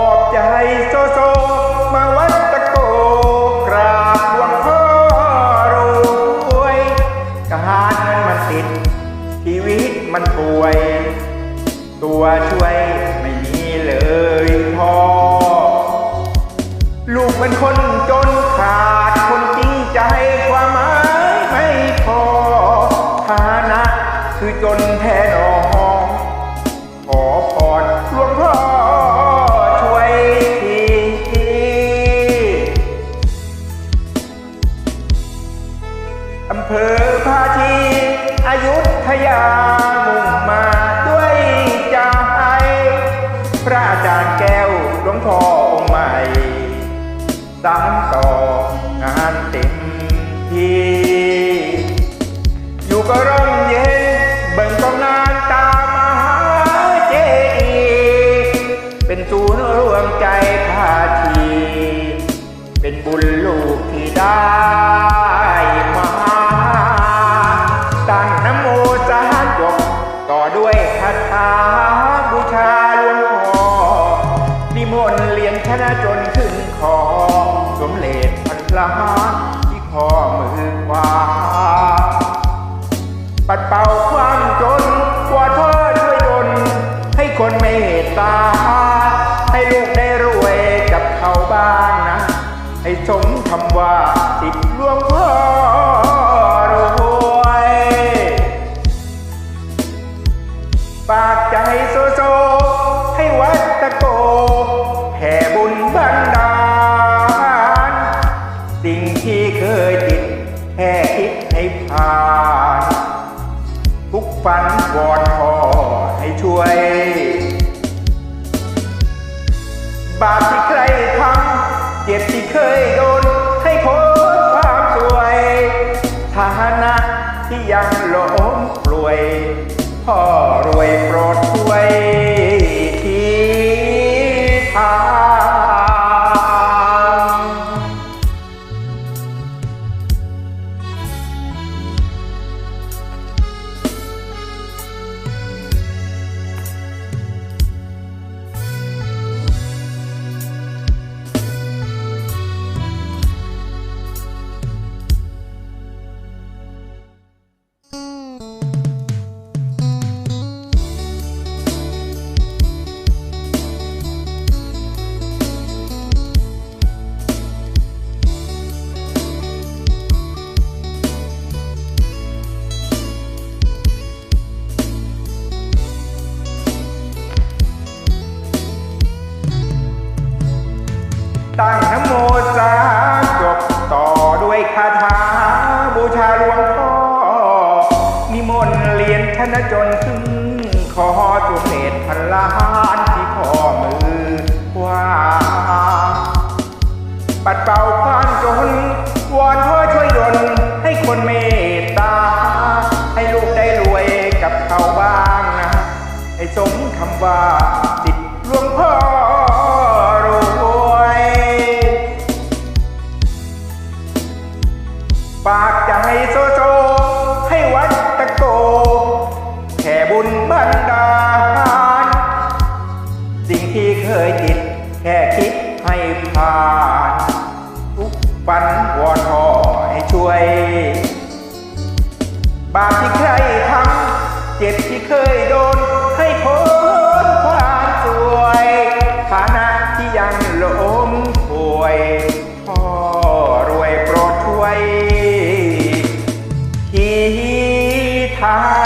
อบใจโซโซ มาวัดตะโกกราบหลวพ่อรวยการันติชีวิตมันป่วย ตัวช่วยไม่มีเลยพอ ลูกเป็นคนจนขาดคนจริงใจความหมายไม่พอฐานะคือจนแท้นอ อำเภอภาชีอายุทยามุ่งมาด้วยใจพระอาจารย์แก้วหลวงพ่อองค์ใหม่สานต่องานเต็มที่อยู่ก็ร่มเย็นเบิ่งกองนานตามมหาเจดีย์เป็นศูนย์รวมใจ ต่อด้วยคาถาบูชาหลวงพ่อนิมนต์เรียนคณะจนขึ้นคอสมเลดพันล้านที่ข้อมือขวาปัดเป่าความจนกว่าเธอช่วยดลให้คนเมตตา ให้ลูกได้รวยกับเขาบ้างนะ ให้สมคำว่าติดหลวงพ่อ วย บาปที่ใครทำเจ็บที่เคยโดน ให้พ้นความสวยฐานะที่ยังหลงปลวย พ่อรวยโปรดช่วย ตั้งนโมสาจบต่อด้วยคาถาบูชาหลวงพ่อนิมนต์เรียนธนจนถึงขอจุเศษพันล้านที่ข้อมือว่าปัดเป่าความจนวอนพ่อช่วยดลให้คนเมตตา ให้ลูกได้รวยกับเขาบ้างนะ ให้สมคำว่า ยังล้มป่วยพ่อรวยโปรดช่วยทีทาง